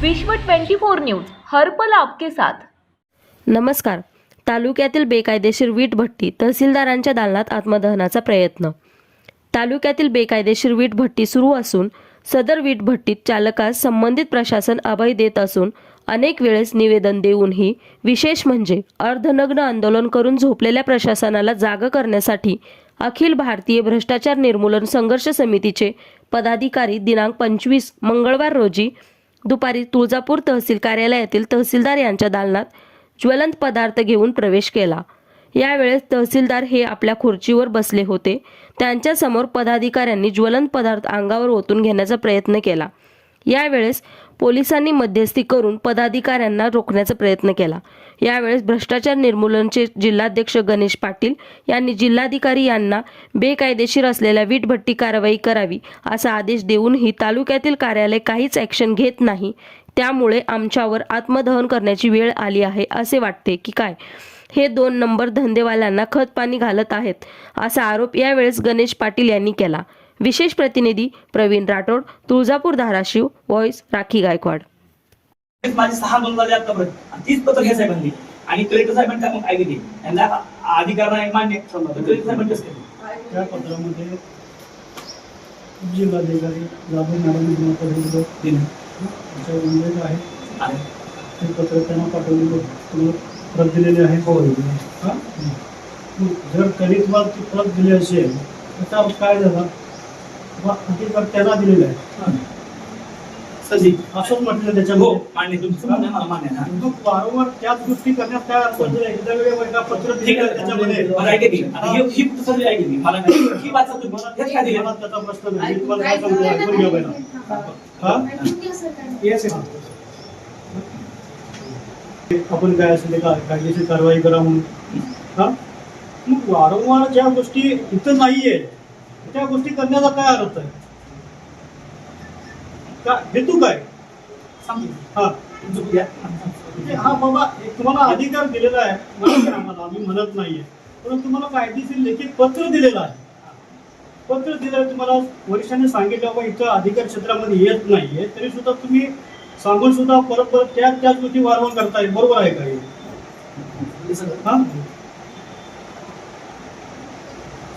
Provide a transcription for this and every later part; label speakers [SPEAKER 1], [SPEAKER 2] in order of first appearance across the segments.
[SPEAKER 1] विश्व 24 न्यूज हर्पल आपके साथ.
[SPEAKER 2] नमस्कार. तालुक्यातील बेकायदेशीर वीट भट्टी तहसीलदारांच्या दालनात आत्मदहनाचा प्रयत्न. तालुक्यातील बेकायदेशीर वीट भट्टी सुरू असून सदर वीट भट्टीत चालकास संबंधित प्रशासन अभय देत असून अनेक वेळेस निवेदन देऊनही विशेष म्हणजे अर्धनग्न आंदोलन करून झोपलेल्या प्रशासनाला जाग करण्यासाठी अखिल भारतीय भ्रष्टाचार निर्मूलन संघर्ष समितीचे पदाधिकारी दिनांक पंचवीस मंगळवार रोजी दुपारी तुळजापूर तहसील कार्यालयातील तहसीलदार यांच्या दालनात ज्वलंत पदार्थ घेऊन प्रवेश केला. यावेळेस तहसीलदार हे आपल्या खुर्चीवर बसले होते. त्यांच्यासमोर पदाधिकाऱ्यांनी ज्वलंत पदार्थ अंगावर ओतून घेण्याचा प्रयत्न केला. यावेळेस पोलिसांनी मध्यस्थी करून पदाधिकाऱ्यांना रोखण्याचा प्रयत्न केला. यावेळेस भ्रष्टाचार निर्मूलनचे जिल्हाध्यक्ष गणेश पाटील यांनी जिल्हाधिकारी यांना बेकायदेशीर असलेल्या वीटभट्टी कारवाई करावी असा आदेश देऊनही तालुक्यातील कार्यालय काहीच ॲक्शन घेत नाही. त्यामुळे आमच्यावर आत्मदहन करण्याची वेळ आली आहे असे वाटते की काय? हे दोन नंबर धंदेवाल्यांना खत पाणी घालत आहेत असा आरोप यावेळेस गणेश पाटील यांनी केला. विशेष प्रतिनिधी प्रवीण राठोड तुळजापूर धाराशिव व्हॉइस राखी गायकवाड.
[SPEAKER 3] माझे सहा दोन झाले तीच पत्र साहेबांनी. आणि कलेक्टर साहेबांनी मग यांना अधिकार नाही मान्य कलेक्टर साहेबांनी कसं केलं?
[SPEAKER 4] त्या पत्रामध्ये जिल्हाधिकारी लाभून मॅडम पत्र
[SPEAKER 3] दिलं.
[SPEAKER 4] त्याच्या उल्लेख आहे.
[SPEAKER 3] आहे.
[SPEAKER 4] ते पत्र त्यांना पाठवलेलं तुम्हाला प्रत दिलेली आहे.
[SPEAKER 3] हो
[SPEAKER 4] हा? जर ती प्रत दिली असेल अर्थ काय झाला? किंवा अधिकार त्यांना दिलेला आहे.
[SPEAKER 3] सजी
[SPEAKER 4] असंच म्हटलं
[SPEAKER 3] हो
[SPEAKER 4] त्याच्यामध्ये
[SPEAKER 3] मान्य तुमचं म्हणणं आहे, मला मान्य आहे. हा.
[SPEAKER 4] मग वारंवार त्याच गोष्टी करण्यात काय अर्थ जर एकदा वेळेला एकदा पत्र
[SPEAKER 3] ठीक
[SPEAKER 4] दिलं
[SPEAKER 3] आहे
[SPEAKER 4] त्याच्यामध्ये.
[SPEAKER 3] मला ऐका की आता ही ही फक्त सजी ऐकली मला नाही. ही वाचा तुम्ही.
[SPEAKER 4] मला
[SPEAKER 3] हेच काय दिलं?
[SPEAKER 4] मला त्याचा प्रश्न नाही. मी तुम्हाला काय सांगतो? ऐकून घ्या पहिला. हा. आपण काय असेल ते का कायदेशीर कारवाई करा म्हणून. हा? मग वारंवार ज्या गोष्टी इथं नाहीये त्या गोष्टी करण्याचा काय अर्थ आहे? का हेतू काय? हा. म्हणजे हा बाबा तुम्हाला अधिकार दिलेला आहे. आम्हाला आम्ही म्हणत नाहीये. परंतु तुम्हाला कायदेशीर लेखी पत्र दिलेलं आहे. पत्र दिलं तुम्हाला वरिष्ठांनी सांगितलं बाबा इथं अधिकार क्षेत्रामध्ये येत नाहीये. तरी सुद्धा तुम्ही सांगून सुद्धा परत परत त्याच त्याच गोष्टी वारंवार करताय. बरोबर आहे का हे?
[SPEAKER 3] हे सगळं.
[SPEAKER 4] हा
[SPEAKER 3] सजी, आता आम्ही तुम्हाला- नाही, नाही,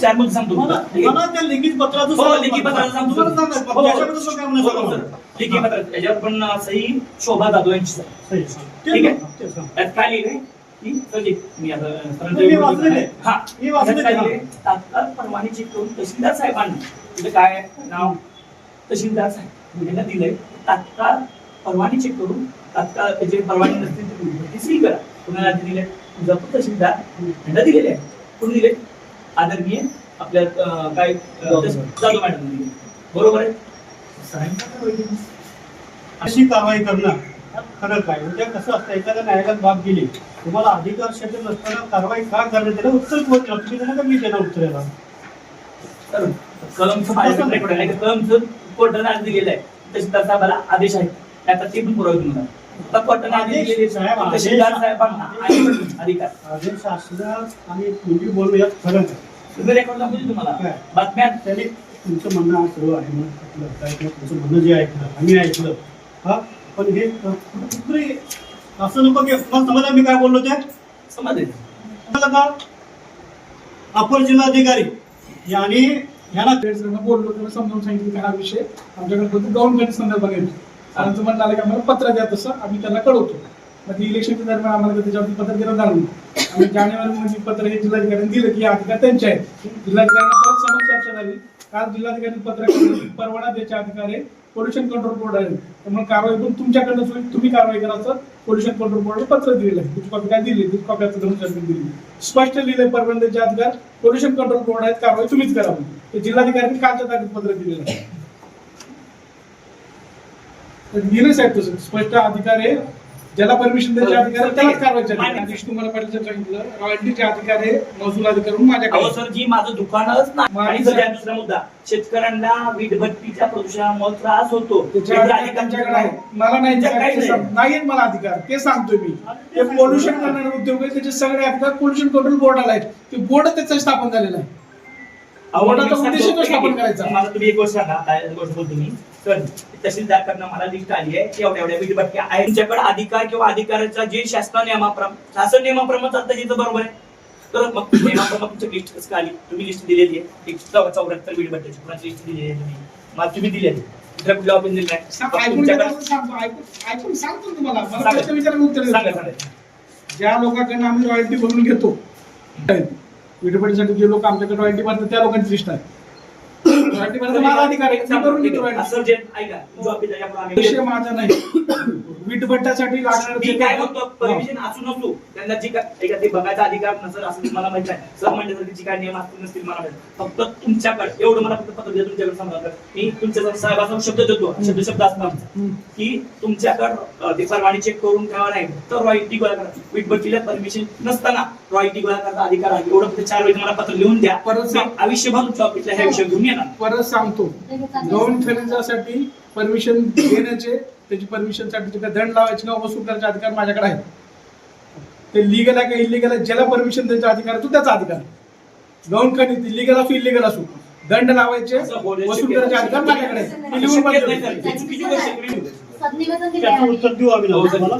[SPEAKER 3] चार मुद्दे सांगतो.
[SPEAKER 4] मला
[SPEAKER 3] ठीक आहे?
[SPEAKER 4] मला त्या लिखित पत्राचं
[SPEAKER 3] हो पत्राचं सांगतो. हो, हो.
[SPEAKER 4] पण
[SPEAKER 3] पत्र याच्यावर सही शोभा जाधव यांची सर
[SPEAKER 4] सही, सही.
[SPEAKER 3] ठीक आहे. त्यात काय लिहिलंय. हा. चेक करून तहसीलदार साहेबांना तिथे काय? नाव? तहसीलदार साहेब दिलंय. तात्काळ परवानगी चेक करून तात्काळ त्याची परवानगी नसतील ती सील करा. कुणाला दिले तुळजापूर तहसीलदार यांना दिलेले आहे. कोण दिले. आदरणीय आपल्या अं, काय अं, जाधव मॅडम बरोबर आहे?
[SPEAKER 4] अशी कारवाई करणं खरं काय? उद्या कसं असतं? एखाद्या न्यायालयात बाब गेली. तुम्हाला अधिकार क्षेत्र नसताना कारवाई का करण्यात त्याला उत्तर कोण देणार? तुम्ही त्यांना का मी देणार उत्तर याला?
[SPEAKER 3] तर कलमचं माझ्याकडे रेकॉर्ड आहे कलमचं कोर्टाने आज दिलेलं आहे. तहसीलदार साहेबाला आदेश आहे. आता ते पण पुरावे तुम्हाला दिलेले तहसीलदार साहेबांना आणि अधिकार.
[SPEAKER 4] आदेश असणार आणि तुम्ही बोलणं यात फरक आहे
[SPEAKER 3] तुम्ही रेकॉर्ड दाखवली तुम्हाला.
[SPEAKER 4] काय? त्याने तुमचं म्हणणं आज सर्व आहे म्हणून ऐकलं काय किंवा तुमचं म्हणणं जे ऐकलं आम्ही ऐकलं. हा? पण हे असं नको की मला समजा मी काय बोललो ते?
[SPEAKER 3] समजले
[SPEAKER 4] समजलं का? अपर जिल्हाधिकारी यांनी यांना
[SPEAKER 5] त्यांना बोललो त्यांना समजावून सांगितलं की हा विषय आमच्याकडे फक्त गव्हर्नमेंट संदर्भात येतो सरांचं म्हणणं आलं की आम्हाला पत्र द्या तसं आम्ही त्यांना कळवतो. मग इलेक्शनच्या दरम्यान आम्हाला त्याच्यावरती पत्र दिलं झालं आम्ही जानेवारीमध्ये पत्र हे जिल्हाधिकाऱ्यांनी दिलं की अधिकार त्यांचे आहेत. जिल्हाधिकाऱ्यांना परत समज चर्चा झाली. काल जिल्हाधिकारी पत्र परवाना द्यायच्या अधिकार आहे पोल्युशन कंट्रोल बोर्ड आहे. त्यामुळे कारवाई पण तुमच्याकडनं होईल. तुम्ही कारवाई करायचं पोल्युशन कंट्रोल बोर्डला पत्र दिलेलं आहे. त्याची कॉपी काय दिली? त्याची कॉपी आता दोन दिली. स्पष्ट लिहिलंय परवाना द्यायचे अधिकार पोल्युशन कंट्रोल बोर्ड आहेत. कारवाई तुम्हीच करा ते जिल्हाधिकाऱ्यांनी कालच्या तारखेत पत्र दिलेलं आहे. तर दिलं साहेब तसं. स्पष्ट अधिकार आहे. ज्याला परमिशन द्यायचे अधिकार आहे, त्यालाच कारवाई.
[SPEAKER 3] मान्य.
[SPEAKER 5] पाटील सांगितलं. रॉयल्टीचे अधिकार आहे महसूल अधिकार म्हणून माझ्याकडे
[SPEAKER 3] अहो सर जी माझं दुकानच नाही.
[SPEAKER 5] माझं-
[SPEAKER 3] आणि सर दुसरा मुद्दा शेतकऱ्यांना वीटभट्टीच्या प्रदूषणामुळे त्रास होतो.
[SPEAKER 5] त्याच्या
[SPEAKER 3] त्याचे
[SPEAKER 5] अधिकार
[SPEAKER 3] अधिकार
[SPEAKER 5] त्यांच्याकडे आहे. मला नाही
[SPEAKER 3] काही
[SPEAKER 5] मला अधिकार. ते सांगतोय मी. ते पोल्युशन करणारे उद्योग आहे त्याचे सगळे अधिकार पोल्युशन कंट्रोल बोर्डाला आहेत. ते बोर्ड त्याचं स्थापन झालेलं आहे. उद्देश तो स्थापन. करायचा.
[SPEAKER 3] मला तुम्ही एक गोष्ट सांगा गोष्ट बोलतो मी. सर तहसीलदार कडनं मला लिस्ट आली आहे की एवढ्या एवढ्या वीटभट्ट्या आहे. तुमच्याकडे अधिकार किंवा अधिकाराचा जे शासन नियमाप्रमाणे शासन नियमाप्रमाणे चालतं तिथं बरोबर आहे. तर मग नियमाप्रमाणे तुमची लिस्ट कसं आली? तुम्ही लिस्ट दिलेली आहे. एक चौऱ्याहत्तर वीटभट्ट्याची कुणाची लिस्ट दिलेली आहे तुम्ही. मला तुम्ही दिली आहे. दुसऱ्या कुठल्या ऑफिस
[SPEAKER 5] ऐकून सांगतो. तुम्हाला. मला. प्रश्न उत्तर
[SPEAKER 3] सांगा
[SPEAKER 5] ज्या लोकांकडून आम्ही रॉयल्टी भरून घेतो विटोपटीसाठी जे लोक आमच्याकडे रॉयल्टी भरतात त्या लोकांची लिस्ट आहे. रॉयल्टी भरण्याचा माझा अधिकार आहे. मी घेतो
[SPEAKER 3] जे ऐका आहे, आम्ही-
[SPEAKER 5] विषय माझा नाही. वीटभट्ट्यासाठी लागणार
[SPEAKER 3] मी काय म्हणतो परमिशन असू नसू त्यांना जी काय ऐका ते बघायचा अधिकार नसेल असं मला माहीत नाही. सर म्हणण्यासारखे जी काय नियम असतील नसतील मला माहीत. फक्त तुमच्याकडे एवढं मला फक्त पत्र द्या तुमच्याकडे समजा मी तुमच्या साहेबाचा शब्द देतो शब्द शब्द असतो आमचा. की तुमच्याकडे ते परवानगी चेक करून ठेवा नाही तर रॉयल्टी गोळा करा. वीटभट्टीला परमिशन नसताना रॉयल्टी गोळा करता अधिकार आहे. एवढं फक्त चार वेळी मला पत्र लिहून द्या.
[SPEAKER 5] परत सांग.
[SPEAKER 3] मी आयुष्यभर तुमच्या ऑफिसला ह्या विषय घेऊन येणार.
[SPEAKER 5] परत सांगतो. गौण खनिजासाठी परमिशन घेण्याचे त्याची परमिशनसाठी काय दंड लावायचे किंवा वसूल करायचे अधिकार माझ्याकडे आहेत. ते लिगल आहे का इलिगल आहे ज्याला परमिशन द्यायचा अधिकार आहे तो त्याचा अधिकार आहे. गौण खनिज इलिगल असो इलिगल असो दंड लावायचे वसूल करायचे अधिकार माझ्याकडे
[SPEAKER 3] आहे.
[SPEAKER 4] त्याचं. उत्तर देऊ आम्ही
[SPEAKER 3] हो, सर.
[SPEAKER 4] तुम्हाला.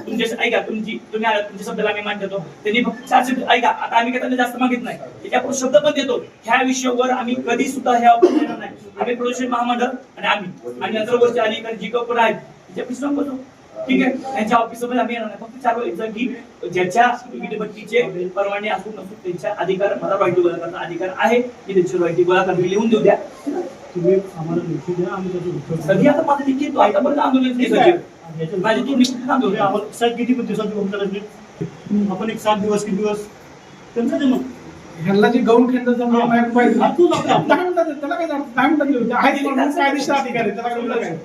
[SPEAKER 3] तुमच्या ऐका तुमची तुम्ही आला तुमच्या शब्दाला आम्ही मान देतो त्यांनी फक्त चार शब्द ऐका आता आम्ही काय त्यांना जास्त मागित नाही. त्याच्यापुढे शब्द पण देतो. ह्या विषयावर आम्ही कधी सुद्धा ऑफिस येणार नाही. आम्ही प्रदूषण महामंडळ आणि आम्ही. आणि नंतर वरची अलीकडे जी कपडे आहेत संपतो ठीक आहे? त्यांच्या ऑफिसमध्ये आम्ही येणार नाही. फक्त चार वेळेचं की ज्याच्या वीटभट्टीचे परवाने असू नसू त्यांच्या अधिकार मला रॉयटी गोळा करण्याचा अधिकार आहे. की त्यांची रॉयटी गोळा करणे लिहून देऊ द्या.
[SPEAKER 4] तुम्ही आम्हाला लेखी द्या आम्ही त्याचं उत्तर देऊ.
[SPEAKER 3] सगळी आता माझं लिखित आतापर्यंत आंदोलन
[SPEAKER 4] ठीक
[SPEAKER 3] केलं माझी तू लिखित
[SPEAKER 4] तुम्ही
[SPEAKER 3] आंदोलन.
[SPEAKER 4] आम्हाला साहेब किती भूमिका लागली आपण एक सात दिवस किती दिवस? त्यांचं ते मग
[SPEAKER 5] ह्यांना जे गौण खनिजाचा नियम आहे पाहिजे.
[SPEAKER 4] हा, तू.
[SPEAKER 5] दहा मिनिटात त्याला काय झालं? दहा मिनिटात द्या. आहे कायदेशीर अधिकार? आहे त्याला काय काय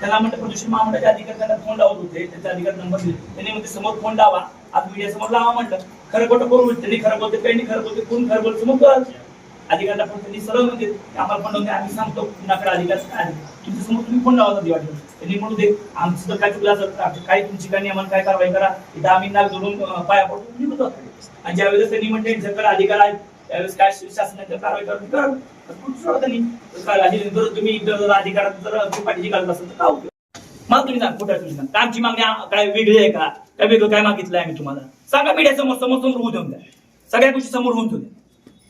[SPEAKER 3] त्याला म्हणलं प्रदूषण महामंडळाचे अधिकार त्यांना फोन लावत होते. त्यांचा अधिकार नंबर दिले. त्यांनी म्हणजे समोर फोन लावा. आज मीडिया समोर लावा. म्हटलं खरं खोटं करून त्यांनी खरं बोलते त्यांनी खरं बोलते कोण खरं बोलते मग कळत अधिकारला फोन त्यांनी सरळ म्हणजे आम्हाला फोन लावून आम्ही सांगतो कुणाकडे अधिकार काय तुमच्यासमोर तुम्ही फोन लावा वाटलं त्यांनी म्हणू दे आमचं तर काय चुकलं असेल तर काय तुमची काय नियमन काय कारवाई करा. इथं आम्ही नाक धरून पाया पडतो तुम्ही होतो आणि ज्यावेळेस त्यांनी म्हणते ज्याकडे अधिकार आहेत त्यावेळेस काय शासनाच्या कारवाई करून करा. त्यांनी. जर तुम्ही अधिकारात जर तुम्ही पाठीशी घालत असेल तर काय उपयोग? मला तुम्ही सांग कुठे तुम्ही सांग आमची मागणी काय वेगळी आहे का? काय वेगळं काय मागितलं आम्ही तुम्हाला? सांगा मीडिया समोर समोर समोर होऊ देऊन द्या. सगळ्या गोष्टी समोर होऊन देऊ द्या.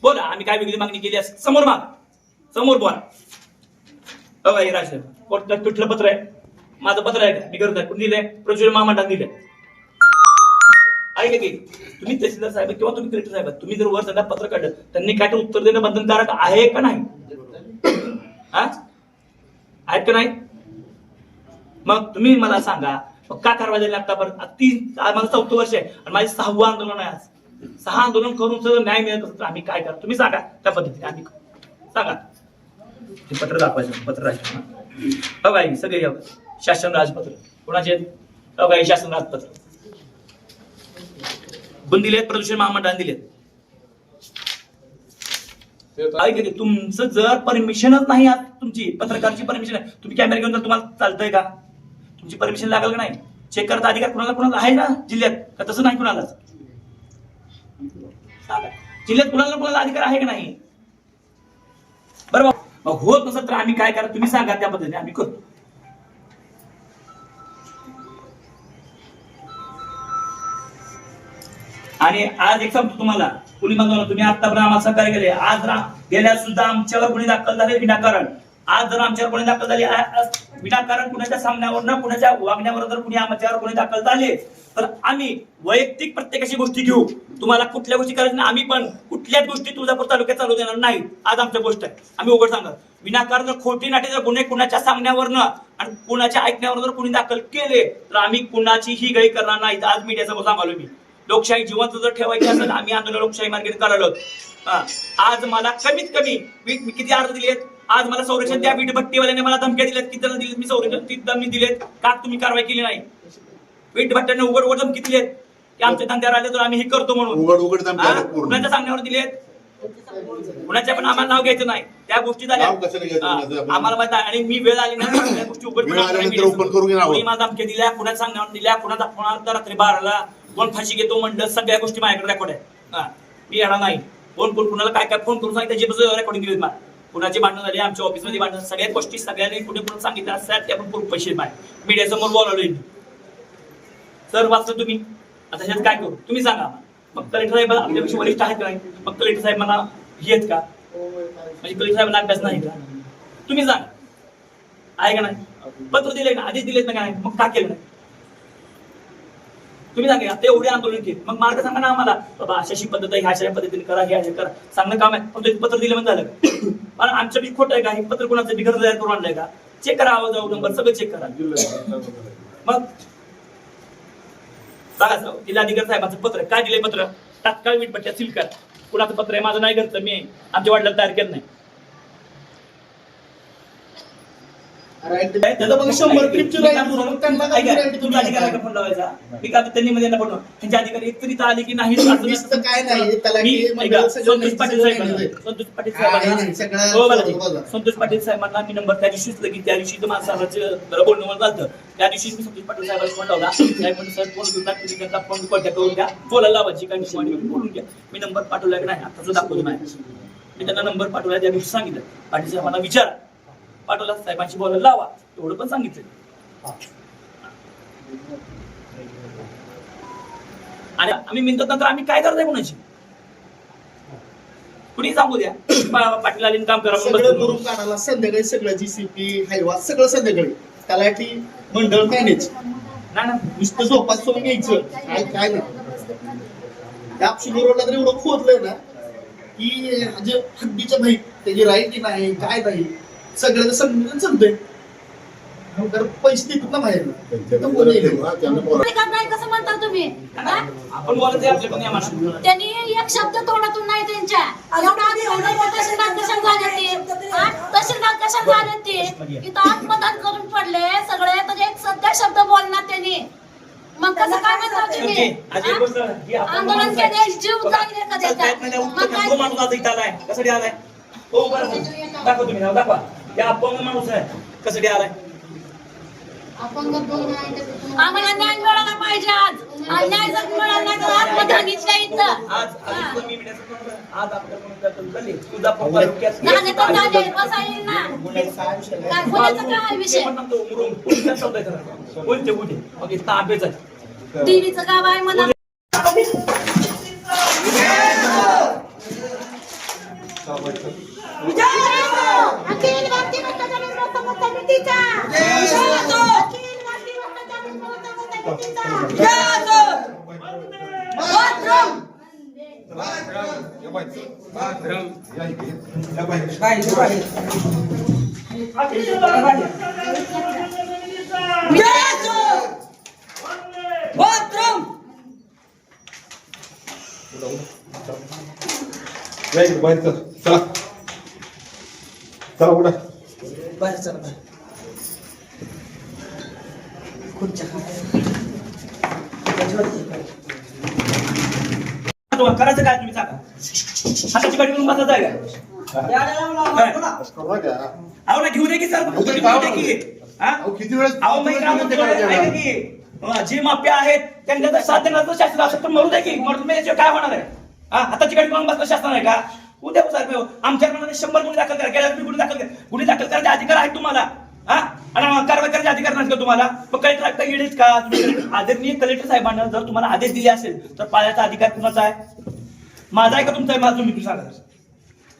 [SPEAKER 3] बोला आम्ही काय वेगळी मागणी केली असेल? समोर माग. समोर बोला. बघा राज कोर्टात कुठलं पत्र आहे. माझं पत्र आहे का? मी करत आहे कुणी दिलंय. प्रज्वल महामंडळात दिलंय. ऐका की? तुम्ही तहसीलदार साहेब किंवा तुम्ही कलेक्टर साहेब तुम्ही जर वर त्यांना पत्र काढलं त्यांनी काय ते उत्तर देणं बंधनकारक आहे का नाही? हा? आहेत का नाही? मग तुम्ही मला सांगा मग का कारवाई झाली आतापर्यंत? तीन माझं चौथं वर्ष आहे आणि माझे सहावं आंदोलन आहे आज. सहा आंदोलन करून जर न्याय मिळत असेल तर आम्ही काय करा? तुम्ही सांगा त्या पद्धतीने आम्ही. सांगा. ते पत्र दाखवायचं पत्र राहायचं बघा हे सगळे. शासन राजपत्र. कोणाचे आहेत? बघा हे शासन राजपत्र. कोण दिलेत प्रदूषण महामंडळाने दिलेत. ऐका की, तुमचं जर परमिशनच नाही आज तुमची पत्रकारची परमिशन आहे तुम्ही कॅमेरा घेऊन जर तुम्हाला चालतंय का? तुमची परमिशन लागेल का नाही? चेक करता अधिकार कुणाला कुणाला आहे ना जिल्ह्यात? का तसं नाही कुणालाच? सांगा. जिल्ह्यात कुणाला कुणाला अधिकार आहे का नाही? बरोबर मग होत नसत तर आम्ही काय करा? तुम्ही सांगा त्या पद्धतीने आम्ही करतो. आणि आज एक सांगतो तुम्हाला कुणी बांधवलं तुम्ही आतापर्यंत आम्हाला सहकार्य केले आज गेल्या सुद्धा आमच्यावर कुणी दाखल झाले विनाकारण आज जर आमच्यावर गुन्हे दाखल झाले विनाकारण कुणाच्या सामन्यावर ना कुणाच्या वागण्यावर जर कुणी आमच्यावर गुन्हे दाखल झाले तर आम्ही वैयक्तिक प्रत्येकाची गोष्टी घेऊ. तुम्हाला कुठल्या गोष्टी करायच्या नाही आम्ही पण कुठल्याच गोष्टी तुळजापूर तालुक्यात चालू देणार नाही. आज आमच्या गोष्ट आहे. आम्ही उघड सांगत. विनाकारण जर खोटी नाटे जर गुन्हे कुणाच्या सामन्यावरनं आणि कुणाच्या ऐकण्यावर जर कुणी दाखल केले तर आम्ही कुणाचीही गैर करणार नाही. आज मीडियासमोर सांगालो मी. लोकशाही जिवंत जर ठेवायची असेल आम्ही आंदोलन लोकशाही मार्गाने करालो आज मला कमीत कमी मी मी किती अर्ज दिलेत? आज मला संरक्षण द्या वीटभट्टीवाल्याने मला धमक्या दिल्यात किती जण दिलेत मी संरक्षण मी दिलेत. का तुम्ही कारवाई केली नाही? वीटभट्ट्याने उघड उघड धमकी दिलेत. की आमच्या धंद्यावर आले तर आम्ही हे करतो म्हणून.
[SPEAKER 6] उघड उघड पूर्ण.
[SPEAKER 3] कुणाच्या सांगण्यावर दिलेत? कुणाच्या पण आम्हाला नाव घ्यायचं नाही. त्या गोष्टी झाल्या.
[SPEAKER 6] नाव कशाला घ्यायचं
[SPEAKER 3] हा.
[SPEAKER 6] कुणाचं? आपण-
[SPEAKER 3] आम्हाला माहीत आहे. आणि मी वेळ आली ना त्या गोष्टी उघड
[SPEAKER 6] वेळ आल्यानंतर open की?
[SPEAKER 3] कुणी मला धमक्या दिल्या कुणाच्या सांगण्यावर दिल्या कुणाचा फोन आला रात्री बाराला कोण फाशी घेतो म्हणलं सगळ्या गोष्टी माझ्याकडे रेकॉर्ड आहे हा. मी येणार नाही. फोन करून कुणाला काय काय फोन करून सांगितलं त्याची रेकॉर्डिंग दिलीत मला. कुणाची भांडणं झाली आमच्या ऑफिसमध्ये भांडणं सगळ्या गोष्टी सगळ्यांनी कुठे पण सांगितल्या असतात ते आपण पूर्ण पैसे माय मीडियासमोर बोलावले सर वाचलं तुम्ही? आता ह्यात काय करू? तुम्ही सांगा मग कलेक्टर साहेब आपल्यापेक्षा वरिष्ठ आहेत काय मग कलेक्टर साहेब मला येत का? म्हणजे कलेक्टर साहेबांना अभ्यास नाही का? तुम्ही सांगा. आहे का नाही? पत्र दिले ना आधीच दिलेत ना काय मग का केलं नाही? तुम्ही सांगा आता एवढे आंदोलन केले. मग मार्ग सांगा ना आम्हाला. बाबा अशा अशी पद्धत आहे ह्या अशा पद्धतीने करा हे अशा करा. सांगणं काम आहे. पण पत्र दिलं म्हणजे झालं का? पण आमचं बी खोटं आहे का? हे पत्र कोणाचं बिघर तयार करून आणलंय का? चेक करा आवाज जाऊ नंबर सगळं चेक करा. मग? सांगा सर जिल्हाधिकारी साहेबांचं पत्र. काय दिलंय पत्र? तात्काळ वीटपट्ट्या सील करा. कुणाचं पत्र आहे? माझं नाही घरचं मी आमच्या वडिलांना तयार केलं नाही.
[SPEAKER 4] त्याचं मग शंभर ट्रिपची राईड होतं, मग त्यांना काय
[SPEAKER 3] ऐका,
[SPEAKER 4] guarantee
[SPEAKER 3] तुमच्या
[SPEAKER 4] तुम्ही
[SPEAKER 3] अधिकाऱ्याला फोन लावायचा? मी का त्यांनी मध्ये यांना फोन लावा. त्यांचे अधिकारी एकतरी तर आले की नाही संतोष पाटील साहेबांना. संतोष पाटील साहेबांना हो.
[SPEAKER 7] बरोबर.
[SPEAKER 3] संतोष पाटील साहेबांना मी नंबर त्या दिवशीच लगी त्या दिवशी जरा बोलणं झालं त्या दिवशी मी संतोष पाटील साहेबांना फोन लावला. साहेब म्हणजे सर फोन घेऊन तुम्ही त्यांचा फोन कॉन्टॅक्ट करून द्या. बोलायला लावायची आणि बोलून घ्या. मी नंबर पाठवला की नाही आता दाखवतो नाही. मी त्यांना नंबर पाठवला त्या दिवशी सांगितलं. पाटील साहेबांना विचारा. पाठवला. साहेबांशी बोलायला लावा. एवढं पण सांगितलं. आणि आम्ही मिळतो नंतर आम्ही काय करताय कोणाची कुणी सांगू द्या. पाटील आले काम करा
[SPEAKER 7] सगळं. करून काढायला संध्याकाळी सगळं जीसीपी हायवा सगळं संध्याकाळी. तलाठी मंडळ मॅनेज
[SPEAKER 3] नाही ना
[SPEAKER 7] नुसतं झोपात सोडून घ्यायचं काय काय नाही. त्या रोडला तर एवढं खोदलंय ना की म्हणजे हद्दीच्या नाही त्याची राईट नाही काय नाही. सगळं समजून चालतंय तर पैसे देतात ना बाहेर. तिथं कोण येईल?
[SPEAKER 6] अधिकार नाही कसं म्हणता तुम्ही. हा?
[SPEAKER 3] आपण बोलत आहे आपल्या पण या माणसाला.
[SPEAKER 6] त्यांनी एक शब्द तोंडातून नाही त्यांच्या. एवढा आधी एवढं तहसीलदार कशा झाले ते? हा? तहसीलदार कशा झाले ते? इथं आत्मदान करून पडले. सगळे तर एक सध्या शब्द बोलणार त्यांनी. मग कसं काय म्हणता तुम्ही?
[SPEAKER 3] आज एक गोष्ट, ही
[SPEAKER 6] हा?
[SPEAKER 3] आपण
[SPEAKER 6] आंदोलन
[SPEAKER 3] माणूस आहे.
[SPEAKER 6] केले जीव
[SPEAKER 3] प्रयत्न नाही,
[SPEAKER 6] मग
[SPEAKER 3] उत्तर
[SPEAKER 6] काय
[SPEAKER 3] तो? माणूस आता इथं आलाय. कसाठी आलाय? हो तुम्ही दाखवा. या अपंग माणूस आहे. कसाठी आलाय?
[SPEAKER 6] आम्हाला न्याय मिळाला पाहिजे आज. आज न्याय जर मिळाला नाही तर आत्मदान इथल्या इथं?
[SPEAKER 3] आज आज. इथं मी मीडियाचं कोण आहे? आज आपल्या कोणी करतो? झाले. तुझा पप्पा डोक्यात-
[SPEAKER 6] झाले तर झाले बसा येईल ना.
[SPEAKER 7] गुन्ह्याचा काय विषय
[SPEAKER 6] बोलायचं काय.
[SPEAKER 3] कोणते कुठे? मग आहे
[SPEAKER 6] देवीचं गाव आहे म्हणा अखिल भारतीय भ्रष्टाचार विरोधी समितीचा अखिल भारतीय भ्रष्टाचार विरोधी समितीचा बाथरूम
[SPEAKER 8] चला चला
[SPEAKER 3] करायचं काय तुम्ही सांगा हाताची गाडी म्हणून बसायचं आहे काय? अहो ना घेऊ दे की सर. घेऊ दे की? हा?
[SPEAKER 8] किती वेळेस
[SPEAKER 3] अहो मी काय की जी माप्या आहेत त्यांना जर साथ देण्याचं शास्त्र असेल तर मरू दे की. मरून मेल्याशिवाय काय होणार आहे? हा? हाताची गाडी करून बसणं शास्त्र आहे का? उद्या सारखं आमच्या मनाने शंभर गुन्हे दाखल करा. गेल्या गुन्हे दाखल करा. गुन्हे दाखल करायचे अधिकार आहेत तुम्हाला. हा? आणि मग कारवाई करायचे अधिकार नसतो तुम्हाला? मग कलेक्टर आता येडेच का? आदरणीय कलेक्टर साहेबांना जर तुम्हाला आदेश दिले असेल तर पाळण्याचा अधिकार कुणाचा आहे? माझा आहे का तुमचा आहे? माझा तुम्ही सांगा. असं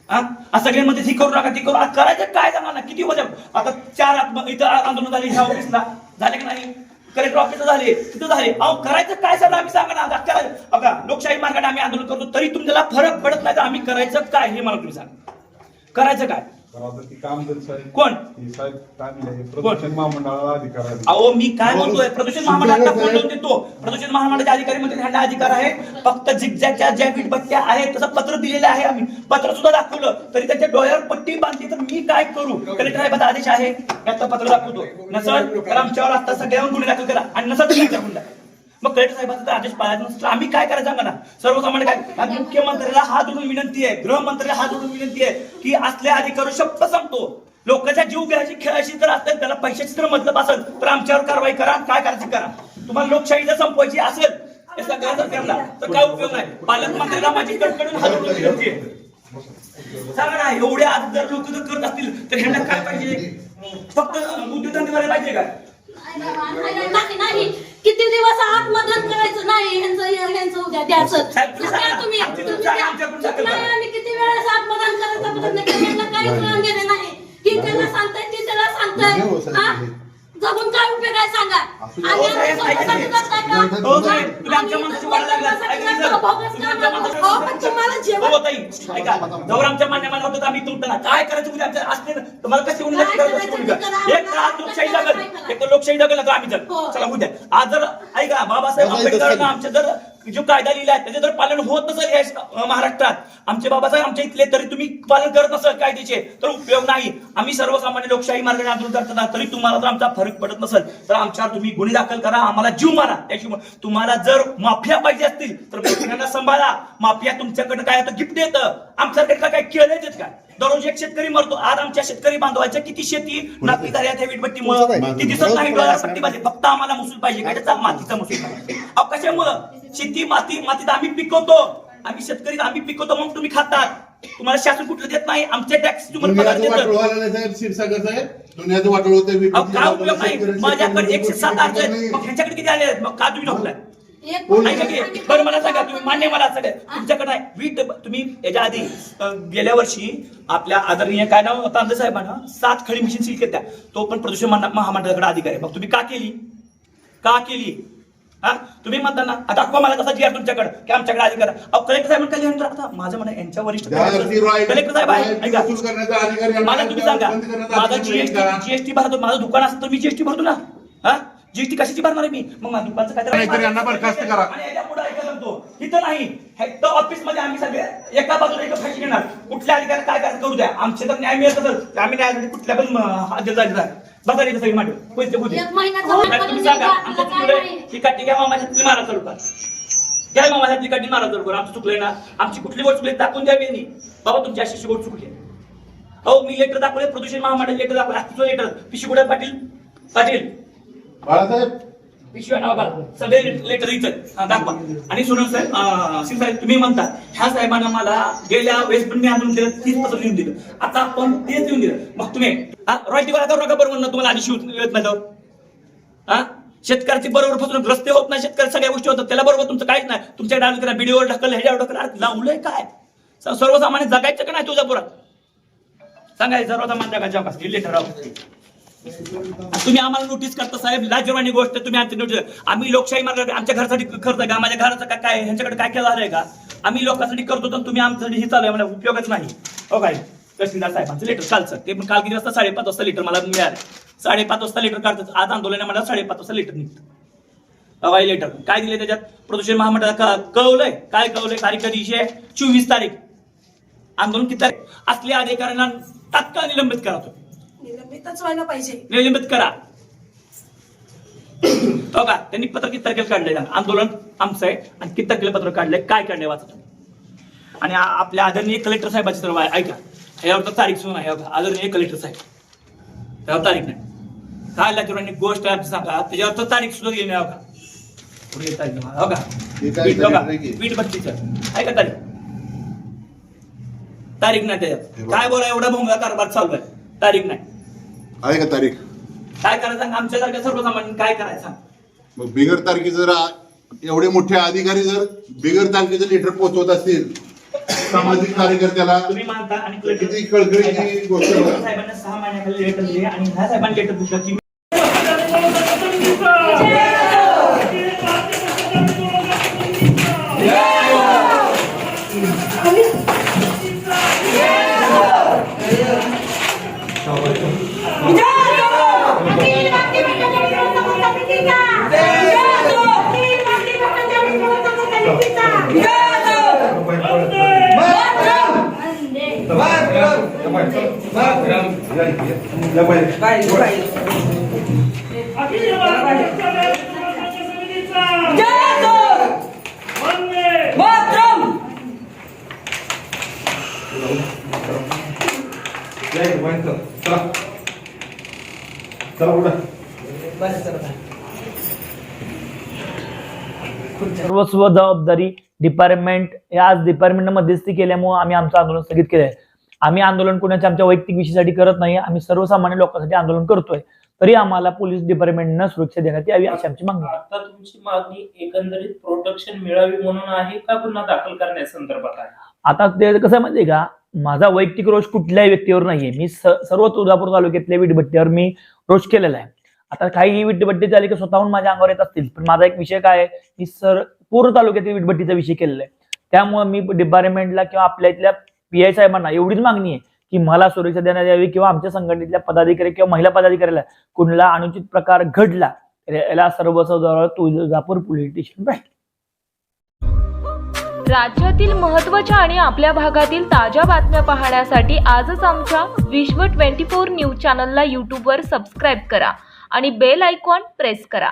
[SPEAKER 3] सगळ्यांमध्ये ही करू नका ती करू आज करायचं काय जमाना? किती वजन आता चार आत्म- इथं आंदोलन झाले ह्या ऑफिसला झाले की नाही? कलेक्टर ऑफिसला झाले तिथं झाले. अहो करायचं काय सर? आम्ही सांगा ना. करायचं बघा लोकशाही मार्गाने आम्ही आंदोलन करतो तरी तुमच्याला फरक पडत नाही. तर आम्ही करायचं काय? हे मला तुम्ही सांगा. करायचं काय?
[SPEAKER 8] ती काम साहेब
[SPEAKER 3] कोण?
[SPEAKER 8] साहेब प्रदूषण महामंडळाला अधिकार आहे.
[SPEAKER 3] अहो मी काय म्हणतोय? प्रदूषण महामंडळाला फोन लावून देतो. प्रदूषण महामंडळाचे अधिकारी म्हणजे ह्यांना अधिकार आहे. फक्त झिगझॅगच्या ज्या वीटभट्ट्या आहेत तसं पत्र दिलेलं आहे आम्ही. पत्र सुद्धा दाखवलं. तरी त्यांच्या डोळ्यावर पट्टी बांधली तर मी काय करू? कलेक्टर साहेबाचा आदेश आहे. याचं पत्र दाखवतो. नसल तर आमच्यावर आता सगळ्यावर गुन्हे दाखल करा. आणि त्यांच्यावर गुन्हे. मग कलेक्टर साहेबांचा आदेश पाळायचा नसेल? तर आम्ही काय करायचं सांगा ना? सर्वसामान्य काय? मुख्यमंत्र्याला हात जोडून विनंती आहे गृहमंत्र्याला हात जोडून विनंती आहे की असले अधिकारी शब्द सांगतो लोकांच्या जीव घ्यायची खेळायची जर असेल त्याला पैशाची तर मतलब असेल तर आमच्यावर कारवाई करा काय करायची करा. तुम्हाला लोकशाही जर संपवायची असेल तर काय उपयोग नाही. पालकमंत्र्याला माझी कडकडून हात जोडून विनंती आहे. सांगा ना एवढे आज जर लोक जर करत असतील तर ह्यांना काय पाहिजे? फक्त उद्योगधंदे पाहिजे का?
[SPEAKER 6] नाही. किती दिवस आत्मदन करायचं नाही? ह्यांचं ह्यांचं उद्या द्यायचं.
[SPEAKER 3] तुम्ही
[SPEAKER 6] नाही. आम्ही किती वेळेस आत्मदन करायचा? प्रयत्न केला यांना काही कळून गेले नाही. ही त्याला सांगताय ती त्याला सांगताय. हा? जगून काय उपयोग आहे सांगा? आणि
[SPEAKER 3] हो,
[SPEAKER 6] आम्ही
[SPEAKER 3] ऐका
[SPEAKER 6] स्वतःसाठी करताय का?
[SPEAKER 3] हो साहेब तुम्ही आमच्या माणसाची वाढ लागला ऐका की सर. तुम्ही आमच्या माणसाची
[SPEAKER 6] हो, पण तुम्हाला जेवण
[SPEAKER 3] हो ताई ऐका. जवळ आमच्या मान्य मान्य होतं आम्ही तुमचं काय करायचं उद्या? आमच्या असते ना. तुम्हाला कशी होऊन
[SPEAKER 6] काय करायचं ते करा.
[SPEAKER 3] एक तर आज लोकशाही जगल. एक तर लोकशाही जगल तर आम्ही
[SPEAKER 6] हो.
[SPEAKER 3] चला उद्या. आज जर ऐका बाबासाहेब आंबेडकरांना आमच्या जर जो कायदा लिहिला आहे त्याचे जर पालन होत नसेल या महाराष्ट्रात. आमचे बाबासाहेब आमच्या इथले तरी तुम्ही पालन करत नसाल कायद्याचे तर उपयोग नाही. आम्ही सर्वसामान्य लोकशाही मार्गाने आंदोलन करताना तरी तुम्हाला जर आमचा फरक पडत नसेल तर आमच्यावर तुम्ही गुन्हे दाखल करा आम्हाला जीव मारा. त्याशिवाय तुम्हाला जर माफिया पाहिजे असतील तर सांभाळा. माफिया तुमच्याकडे काय होतं गिफ्ट येतं आमच्याकडे काय केलं येतात काय? दररोज एक शेतकरी मरतो. आज आमच्या शेतकरी बांधवाच्या किती शेती नापी झाली आहे त्या वीटभट्टीमुळे ती दिसत नाही डोळ्यापट्टी पाहिजे फक्त आम्हाला महसूल पाहिजे. काय त्याचा मातीचा महसूल पाहिजे. अहो कशामुळं? शेती माती मातीत आम्ही पिकवतो. आम्ही शेतकरी आम्ही पिकवतो मग तुम्ही खातात. तुम्हाला शासन कुठलं देत नाही. आमचे टॅक्स तुम्हाला पगार देतं.
[SPEAKER 9] दुनियाचं होतं
[SPEAKER 3] अहो काय उपयोग नाही. माझ्याकडे एकशे सात अर्ज आहेत मग ह्यांच्याकडे किती आले? आहेत मग का तुम्ही ढोकलाय
[SPEAKER 6] एक
[SPEAKER 3] ऐका की बरं मला सांगा तुम्ही मान्य मला सगळं तुमच्याकडे आहे वीट तुम्ही याच्या आधी अं, गेल्या वर्षी आपल्या आदरणीय काय नाव तांदे साहेबांना सात खडी मशीन सील केल्या. तो पण प्रदूषण महा- महामंडळाकडे अधिकारी आहे. मग तुम्ही का केली? का केली? हा? तुम्ही म्हणता ना आता दाखवा मला तसा जी तुमच्याकडे की आमच्याकडे अधिकार आहे. अहो कलेक्टर साहेब काय लिहून आता माझं म्हणणं यांच्या वरिष्ठ कलेक्टर साहेब आहे ऐका.
[SPEAKER 9] वसूल करण्याचा अधिकारी यांना
[SPEAKER 3] मला तुम्ही सांगा माझा जीएसटी? जीएसटी भरतो माझं दुकान असतं तर मी जीएसटी भरतो ना. हा? जीएसटी कशाची भरणार आहे मी? मग माझ्या दुकानचं काय
[SPEAKER 9] नाहीतर यांना बरखास्त करा.
[SPEAKER 3] इथं नाही. फक्त ऑफिसमध्ये आम्ही सगळे एका बाजूला एक फाशी घेणार. कुठल्या अधिकारी काय काय करू द्या. आमचे तर न्याय मिळत असेल तर आम्ही न्यायासाठी कुठल्या पण जायचं आहे. बसा इथं सगळी मांडू पैसे होते
[SPEAKER 6] एक
[SPEAKER 3] तुम्ही सांगा.
[SPEAKER 6] द्यायचा,
[SPEAKER 3] आमचं
[SPEAKER 6] आपल्याला
[SPEAKER 3] चुकलंय
[SPEAKER 6] काय नाही.
[SPEAKER 3] ही काठी घ्या मामाच्या तुम्ही मारा चालू करा. घ्या मामाच्या ती काठी मारा चालू करा. आमचं चुकलंय ना. आमची कुठली गोष्ट चुकली दाखवून द्यावी यांनी बाबा तुमची अशी गोष्ट चुकली. आहे. अहो मी लेटर दाखवले प्रदूषण महामंडळ लेटर दाखवले. अस्तित्व लेटर पिशवी पाटील? पाटील.
[SPEAKER 9] बाळासाहेब.
[SPEAKER 3] पिशव्या नाव सगळे लेटर इथं. दाखवा. आणि सुनील साहेब सिंग साहेब तुम्ही म्हणता ह्या साहेबांना मला गेल्या वेळेस पण मी आणून दिलं तीच पत्र लिहून दिलं. आता आपण तेच लिहून दिलं. मग तुम्ही रॉयटी गोळा करू नका बरोबर ना तुम्हाला आधी शिवत येत नाही तर हा? शेतकऱ्याची बरोबर फसवणूक रस्ते होत नाही शेतकरी सगळ्या गोष्टी होतात. त्याला बरोबर तुमचं काहीच नाही. तुमच्या डाल करा व्हिडिओवर ढकल ह्याच्यावर ढकल लावलंय काय? सर्वसामान्य जगायचं का नाही तुझ्यापुरात सांगायचं सर्वसामान्य जगायच्या लेटर राहू तुम्ही आम्हाला नोटीस करता साहेब लाजवानी गोष्ट तुम्ही आमची नोटीस आम्ही लोकशाही मार्ग आमच्या घरासाठी खर्च का? माझ्या घराचं काय काय ह्यांच्याकडे काय केलं आहे का? आम्ही लोकांसाठी करतो तर तुम्ही आमच्यासाठी हे चालू आहे मला उपयोगच नाही. हो काय? तहसीलदार साहेबांचं लेटर कालचं. ते पण काल किती वाजता? साडेपाच वाजता लेटर मला मिळालं. साडेपाच वाजता लेटर काढतात. आज आंदोलन मला साडेपाच वाजता लेटर निघतं. हवाई लेटर काय दिले त्याच्यात? प्रदूषण महामंडळ कळवलंय? काय कळवलंय? तारीख कधी आहे? चोवीस तारीख. आंदोलन किती तारीख? असल्या अधिकाऱ्यांना तात्काळ निलंबित करा तुम्ही.
[SPEAKER 6] निलंबितच व्हायला पाहिजे.
[SPEAKER 3] निलंबित करा. हो का? त्यांनी पत्र किती तारखेला काढलंय सांगा. आंदोलन आमचं आहे. आणि किती तारखेला पत्र काढलंय? काय काढलंय वाचा तुम्ही. आणि आपल्या आदरणीय कलेक्टर साहेबाची तर ऐका. ह्यावर तर तारीख सुद्धा नाही. हो का आदरणीय कलेक्टर साहेब. त्यावर तारीख नाही. काय लाजवानी गोष्ट आहे सांगा. त्याच्यावर तर तारीख सुद्धा गेली नाही हो का? पुढे येत आहे. हो का?
[SPEAKER 9] हे
[SPEAKER 3] वीट?
[SPEAKER 9] तारीख
[SPEAKER 3] ऐका तारीख? तारीख नाही त्याच्यात. काय बोला? एवढा भोंगा कारभार चालू आहे. तारीख नाही.
[SPEAKER 9] आहे का तारीख?
[SPEAKER 3] काय करायचं? आमच्यासारख्या सर्वसामान्य काय करायचं?
[SPEAKER 9] मग बिगर तारखेचं जर आ- एवढे मोठे अधिकारी जर बिगर तारखेचं लेटर पोहोचवत असतील सामाजिक कार्यकर्त्याला
[SPEAKER 3] तुम्ही मानता आणि
[SPEAKER 9] किती कळकळीची गोष्ट आहे.
[SPEAKER 3] साहेबांना सहा महिन्याखाली लेटर दिले आणि ह्या साहेबांनी लेटर दिलं. की
[SPEAKER 10] सर्वस्व जबाबदारी डिपार्टमेंट या डिपार्टमेंट मध्यस्थी केल्यामुळे आम्ही आमचं आंदोलन स्थगित केलं आहे आम्ही आंदोलन कोणाच्या आमच्या वैयक्तिक विषयासाठी करत नाही आम्ही सर्वसामान्य लोकांसाठी आंदोलन करतोय. तरी आम्हाला पोलीस डिपार्टमेंटनं सुरक्षा देण्यात यावी अशी आमची मागणी
[SPEAKER 11] आता तुमची मागणी एकंदरीत प्रोटेक्शन मिळावी म्हणून आहे का गुन्हा दाखल करण्यासंदर्भात आहे?
[SPEAKER 10] आता ते कसं माहितीये का? माझा वैयक्तिक रोष कुठल्याही व्यक्तीवर नाहीये. मी सर्व तुळजापूर तालुक्यातल्या वीटभट्टीवर मी रोष केलेला आहे. आता काही वीटभट्टी झाली की स्वतःहून माझ्या अंगावर येत असतील. पण माझा एक विषय काय आहे? मी सर पूर्ण तालुक्यातील वीटभट्टीचा विषय केलेला आहे. त्यामुळे मी डिपार्टमेंटला किंवा आपल्या इथल्या पी आय साहेबांना एवढीच मागणी आहे की मला सुरक्षा देण्यात यावी किंवा आमच्या संघटनेतल्या पदाधिकारी किंवा महिला पदाधिकाऱ्याला कुणाला अनुचित प्रकार घडला याला सर्वसाधारण तुळजापूर पोलीस स्टेशन राहील
[SPEAKER 1] राज्यातील महत्त्वाच्या आणि आपल्या भागातील ताज्या बातम्या पाहण्यासाठी आजच आमच्या विश्व 24 न्यूज चॅनलला यूट्यूबवर सबस्क्राईब करा आणि बेल आयकॉन प्रेस करा.